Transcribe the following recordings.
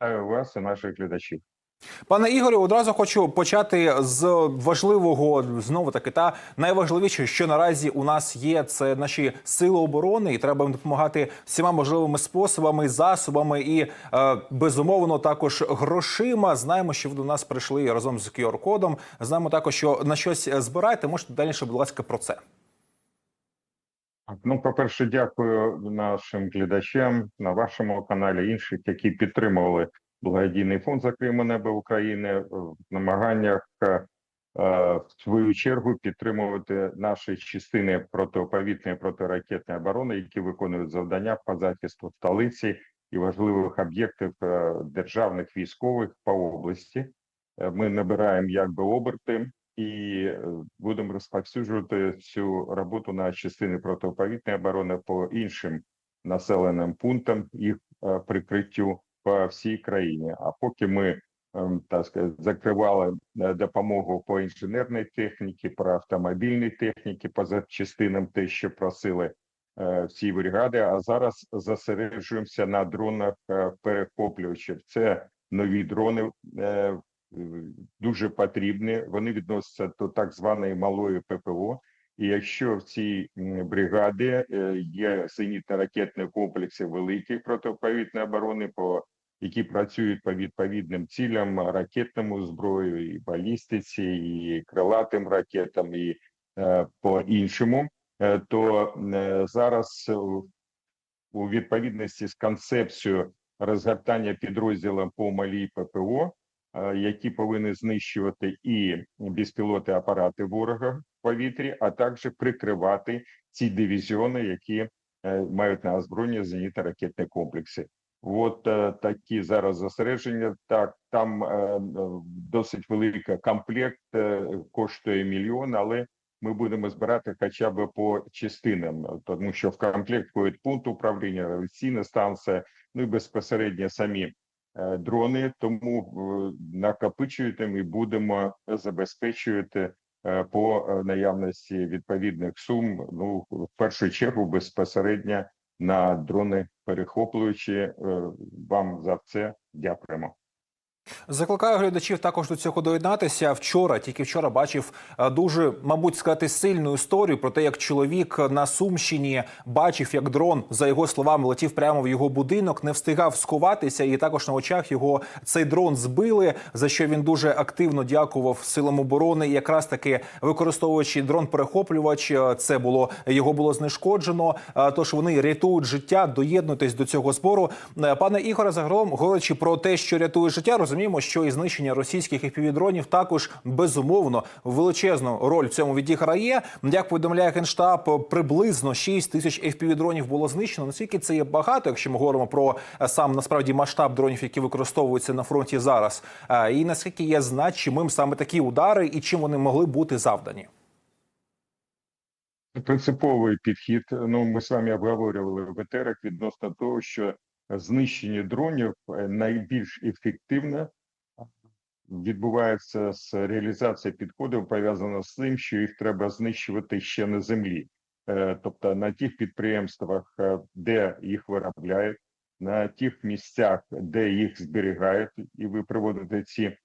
Вас і наших глядачів. Пане Ігорю, одразу хочу почати з важливого знову таки та найважливіше, що наразі у нас є, це наші сили оборони, і треба їм допомагати всіма можливими способами, засобами і е, безумовно також грошима. Знаємо, що ви до нас прийшли разом з QR-кодом. Знаємо також, що на щось збираєте. Можете дальше, будь ласка, про це. Ну, по-перше, дякую нашим глядачам на вашому каналі, інших, які підтримували благодійний фонд «Закриємо небо України в намаганнях е, е, в свою чергу підтримувати наші частини протиповітної протиракетної оборони, які виконують завдання по захисту столиці і важливих об'єктів е, державних військових по області. Ми набираємо якби оберти і е, будемо розповсюджувати цю роботу на частини протиповітної оборони по іншим населеним пунктам їх е, прикриттю по всій країні. А поки ми так сказати, закривали е, допомогу по інженерній техніці, по автомобільній техніці, по запчастинам, те, що просили е, всі бригади. А зараз зосереджуємося на дронах е, перехоплювачів. Це нові дрони. Дуже потрібні, вони відносяться до так званої малої ППО. І якщо в цій бригаді е, є зенітно-ракетні комплекси великі протиповітної оборони, по які працюють по відповідним цілям ракетному зброю, і балістиці, і крилатим ракетам, і е, по іншому, е, то е, зараз у- відповідності з концепцією розгортання підрозділом по малій ППО, які повинні знищувати і безпілотні апарати ворога в повітрі, а також прикривати ці дивізіони, які е, мають на озброєнні зенітно-ракетні комплекси. От е, такі зараз зосередження. Так, там е, е, досить великий комплект, е, коштує мільйон, але ми будемо збирати хоча б по частинам, тому що в комплект входить пункт управління, авіаційна станція, ну і безпосередньо самі е, дрони. Тому е, накопичуєте ми будемо забезпечувати е, по е, наявності відповідних сум. Ну в першу чергу безпосередньо на дрони перехоплюючі. Е, Вам за це дякуємо. Закликаю глядачів також до цього доєднатися. Вчора, тільки вчора, бачив е, дуже, мабуть, сказати, сильну історію про те, як чоловік на Сумщині бачив, як дрон, за його словами, летів прямо в його будинок, не встигав сховатися, і також на очах його цей дрон збили. За що він дуже активно дякував силам оборони. І якраз таки використовуючи дрон-перехоплювач, е, це було його було знешкоджено. Е, Тож вони рятують життя. Доєднуйтесь до цього збору. Пане Ігоре, загалом говорячи про те, що рятує життя, розуміємо, що і знищення російських FPV-дронів також безумовно величезну роль в цьому відіграє. Як повідомляє генштаб, приблизно 6 тисяч FPV-дронів було знищено. Наскільки це є багато, якщо ми говоримо про е, сам насправді масштаб дронів, які використовуються на фронті зараз, Е, і наскільки є значимим саме такі удари, і чим вони могли бути завдані? принциповий підхід. Ну, ми з вами обговорювали в етерах відносно того, що знищення дронів е, найбільш ефективне відбувається з реалізації підходів, пов'язано з тим, що їх треба знищувати ще на землі, Е, тобто на тих підприємствах, е, де їх виробляють, на тих місцях, де їх зберігають, і ви приводите ці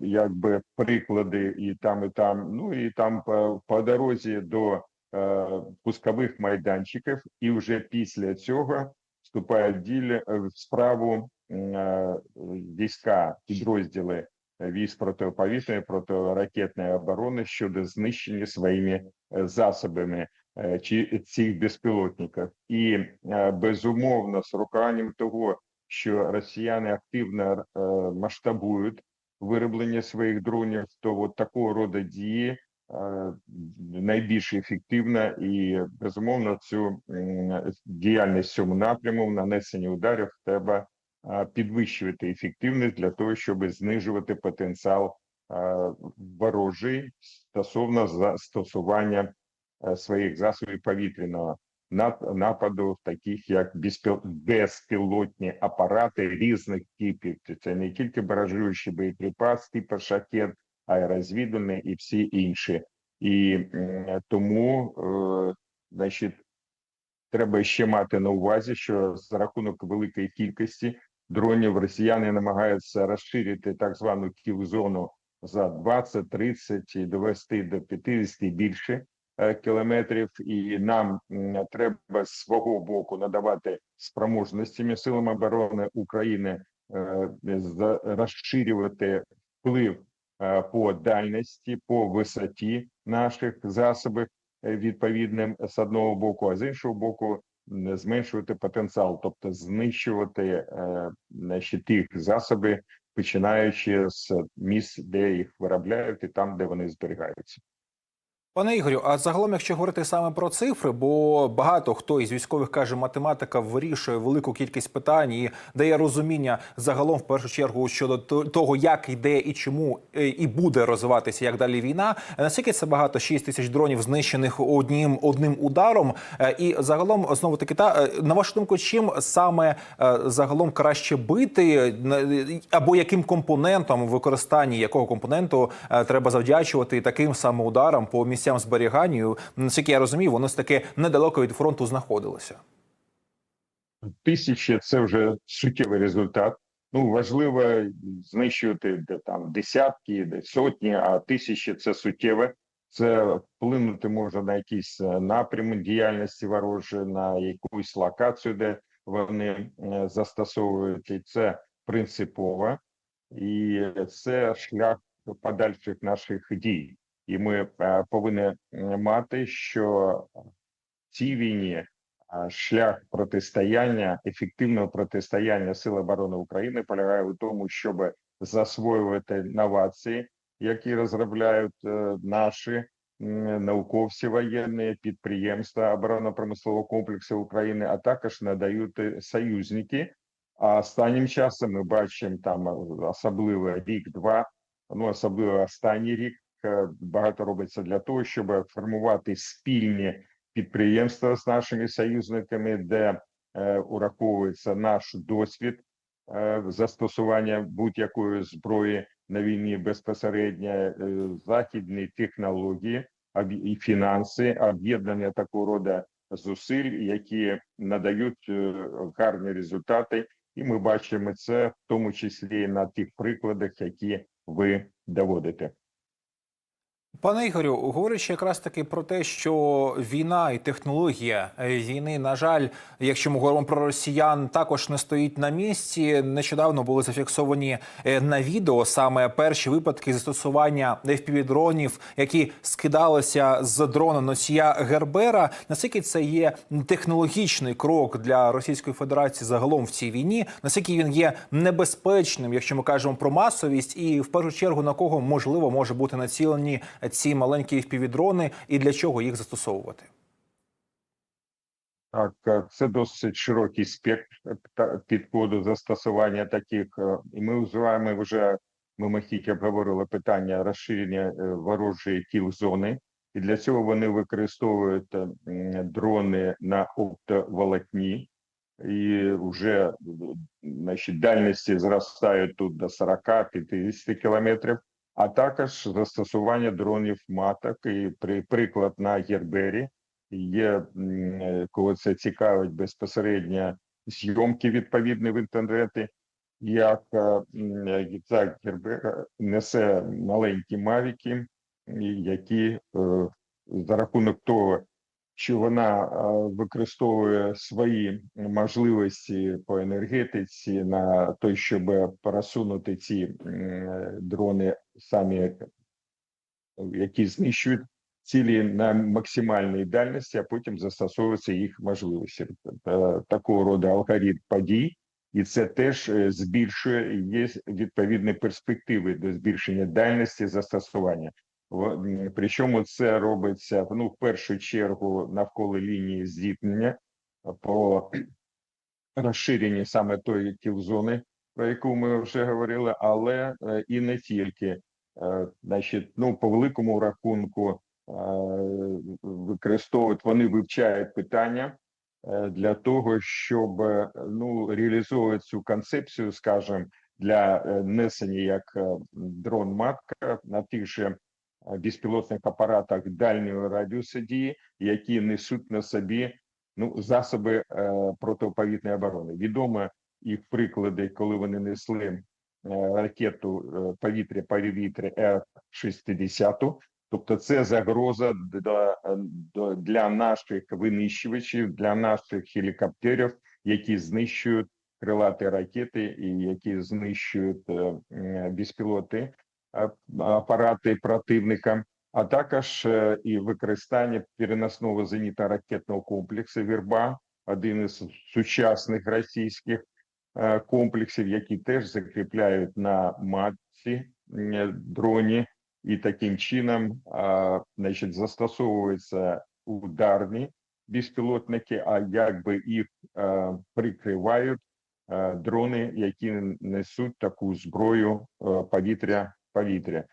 якби приклади і там, і там. Ну і там по, по дорозі до е, пускових майданчиків, і вже після цього вступають е, в справу е, війська, підрозділи військ протиповітряної протиракетної оборони щодо знищення своїми е, засобами е, чи цих безпілотників, і е, безумовно з урахуванням того, що росіяни активно масштабують вироблення своїх дронів, то от такого роду дії найбільш ефективна і безумовно цю діяльність цьому напряму в нанесенні ударів треба е, підвищувати ефективність для того, щоб знижувати потенціал е, ворожий стосовно застосування е, своїх засобів повітряного нап- нападу, таких як безпіл... безпілотні апарати різних типів. Це не тільки баражуючий боєприпас, типу шахет, аерозвідувальний і всі інші. І тому, е, значить, треба ще мати на увазі, що за рахунок великої кількості дронів. Росіяни намагаються розширити так звану кіл-зону за 20, 30 і довести до 50 і більше е, кілометрів. І нам треба з свого боку надавати спроможностями силам оборони України е, розширювати вплив по дальності, по висоті наших засобів е, відповідним з одного боку, а з іншого боку, не зменшувати потенціал, тобто знищувати наші значить, тих засоби, починаючи з місць, де їх виробляють, і там, де вони зберігаються. Пане Ігорю, а загалом, якщо говорити саме про цифри, бо багато хто із військових каже, математика вирішує велику кількість питань і дає розуміння загалом, в першу чергу, щодо то- того, як йде і чому е, і буде розвиватися як далі війна. Наскільки це багато 6 тисяч дронів знищених одним одним ударом? Е, І загалом знову таки та е, на вашу думку, чим саме загалом краще бити або яким компонентом використанні якого компоненту треба завдячувати таким саме ударам по місцям зберігання? Наскільки я розумію, воно все таки недалеко від фронту знаходилося. Тисячі це вже суттєвий результат. Ну важливо знищувати де там десятки, де сотні, а тисячі це суттєве. Це вплинути може на якийсь е, напрямок діяльності ворожі, на якусь локацію, де вони е, застосовують, і це принципово, і це шлях подальших наших дій. І ми е, повинні е, мати, що в цій війні шлях протистояння, ефективного протистояння Сил оборони України полягає у тому, щоб засвоювати новації, які розробляють е, наші науковці воєнні підприємства оборонно-промислового комплексу України, а також надають е, союзники. А останнім часом ми бачимо там е, особливо рік-два, ну особливо останній рік. Е, Багато робиться для того, щоб формувати спільні підприємства з нашими союзниками, де е, ураховується наш досвід е, застосування будь-якої зброї на війні безпосередньо, е, західні технології і фінанси, об'єднання такого роду зусиль, які надають е, гарні результати, і ми бачимо це в тому числі на тих прикладах, які ви доводите. Пане Ігорю, говорячи якраз таки про те, що війна і технологія е, війни, на жаль, якщо ми говоримо про росіян, також не стоїть на місці. Нещодавно були зафіксовані е, на відео саме перші випадки застосування FPV-дронів, які скидалися з дрона носія Гербера. Наскільки це є технологічний крок для Російської Федерації загалом в цій війні? Наскільки він є небезпечним, якщо ми кажемо про масовість, і в першу чергу на кого можливо може бути націлені ці маленькі FPV-дрони і для чого їх застосовувати? Так, е, це досить широкий спектр підходу застосування таких, е, і ми вживаємо вже мимохідь обговорили питання розширення е, ворожої кіл-зони, і для цього вони використовують дрони на оптоволокні, і вже значить, дальності зростають тут до 40-50 кілометрів, а також застосування дронів маток, і при приклад на Гербері, є е, коли це цікавить безпосередньо зйомки відповідні в інтернеті, як е, м, е, ця Гербера несе маленькі мавіки, які е, за рахунок того, що вона е, використовує свої можливості по енергетиці на те, щоб пересунути ці дрони самі, які знищують цілі на максимальній дальності, а потім застосовуються їх можливості. Такого роду алгоритм подій, і це теж е, збільшує є відповідні перспективи до збільшення дальності застосування. Причому це робиться ну в першу чергу навколо лінії зіткнення по розширенні саме тої кілзони, про яку ми вже говорили, але е, і не тільки. Е, Значить, ну по великому рахунку е, використовують, вони вивчають питання для того, щоб ну реалізовувати цю концепцію, скажімо, для несення як е, дрон-матка на тих же безпілотних апаратах дальнього радіусу дії, які несуть на собі ну засоби е, протиповітної оборони. Відомо, їх приклади, коли вони несли е, ракету е, повітря-повітря Р-60. Тобто це загроза для, для наших винищувачів, для наших гелікоптерів, які знищують крилаті ракети і які знищують е, безпілоти апарати противника, а також е, і використання переносного зенітно-ракетного комплексу Вірба, один із сучасних російських е, комплексів, які теж закріпляють на матці е, дроні, і таким чином, значить, застосовуються ударні безпілотники, а якби їх прикривають дрони, які несуть таку зброю е, повітря-повітря.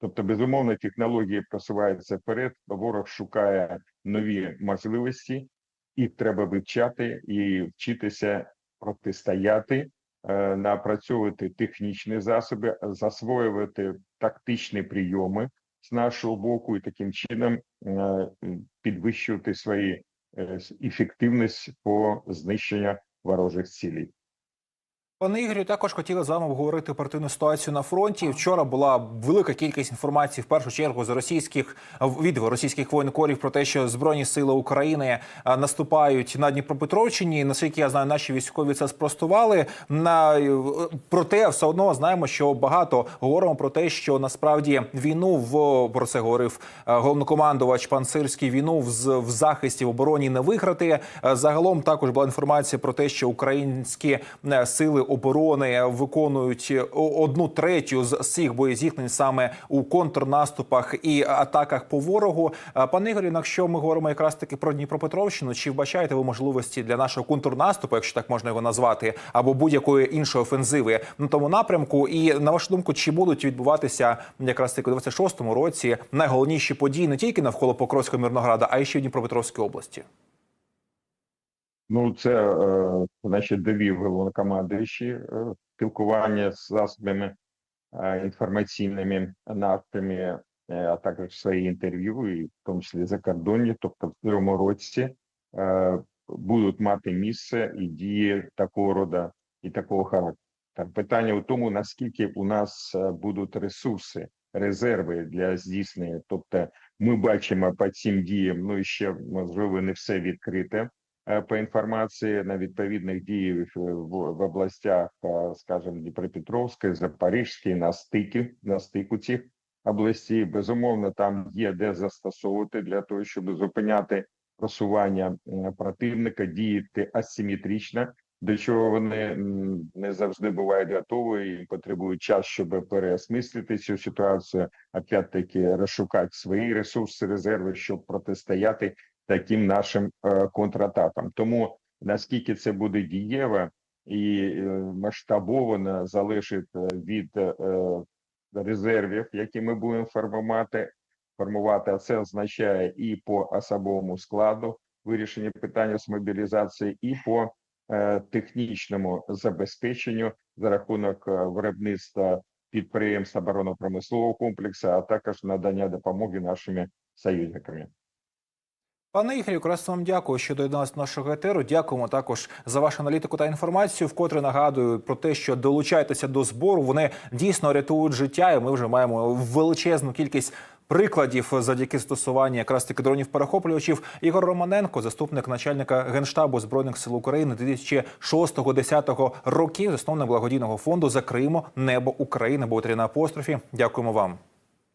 Тобто, безумовно, технології просуваються вперед, ворог шукає нові можливості, їх треба вивчати і вчитися протистояти, е, напрацьовувати технічні засоби, засвоювати тактичні прийоми з нашого боку, і таким чином е, підвищувати свої е, ефективність по знищенню ворожих цілей. Пане Ігорю, також хотіли з вами обговорити оперативну ситуацію на фронті. Вчора була велика кількість інформації, в першу чергу з російських від російських воєнкорів про те, що збройні сили України наступають на Дніпропетровщині. Наскільки я знаю, наші військові це спростували. На е, проте, все одно знаємо, що багато говоримо про те, що насправді війну в про це говорив е, головнокомандувач пан Сирський. Війну в, в захисті в обороні не виграти. Е, Загалом також була інформація про те, що українські сили оборони виконують е, одну третю з всіх боєзіткнень саме у контрнаступах і атаках по ворогу. Е, Пане Ігорю, якщо ми говоримо якраз таки про Дніпропетровщину, чи вбачаєте ви можливості для нашого контрнаступу, якщо так можна його назвати, або будь-якої іншої офензиви на тому напрямку? І на вашу думку, чи будуть відбуватися якраз таки у 26-му році найголовніші події не тільки навколо Покровського Мирнограда, а й ще в Дніпропетровській області? Ну, це е, значить довів головнокомандуючий е, спілкування з засобами е, інформаційними наftами, е, а також свої інтерв'ю, і в тому числі закордонні. Тобто, в цьому році е, будуть мати місце і дії такого роду і такого характеру. Питання у тому, наскільки у нас е, будуть ресурси, резерви для здійснення. Тобто, ми бачимо по цим діям, ну і ще можливо не все відкрите по інформації на відповідних діях в, в областях, е, скажімо, Дніпропетровської, Запорізької, на стикі, на стику цих областей. Безумовно, там є де застосовувати для того, щоб зупиняти просування е, противника, діяти асиметрично, до чого вони не завжди бувають готові і потребують час, щоб переосмислити цю ситуацію, опять-таки розшукати свої ресурси, резерви, щоб протистояти таким нашим е, контратакам. Тому наскільки це буде дієво і е, масштабовано, залежить е, від резервів, які ми будемо формувати. Формувати, а це означає і по особовому складу вирішення питання з мобілізації, і по технічному забезпеченню за рахунок виробництва підприємств оборонно-промислового комплексу, а також надання допомоги нашими союзниками. Пане Ігорю, якраз вам дякую, що доєдналися до нашого етеру. Дякуємо також за вашу аналітику та інформацію. Вкотре нагадую про те, що долучайтеся до збору. Вони дійсно рятують життя, і ми вже маємо величезну кількість. Прикладів завдяки застосуванню якраз таки дронів перехоплювачів Ігор Романенко, заступник начальника генштабу збройних сил України 2006-2010 років, засновник благодійного фонду Закриємо небо України. Бо на апострофі. Дякуємо вам.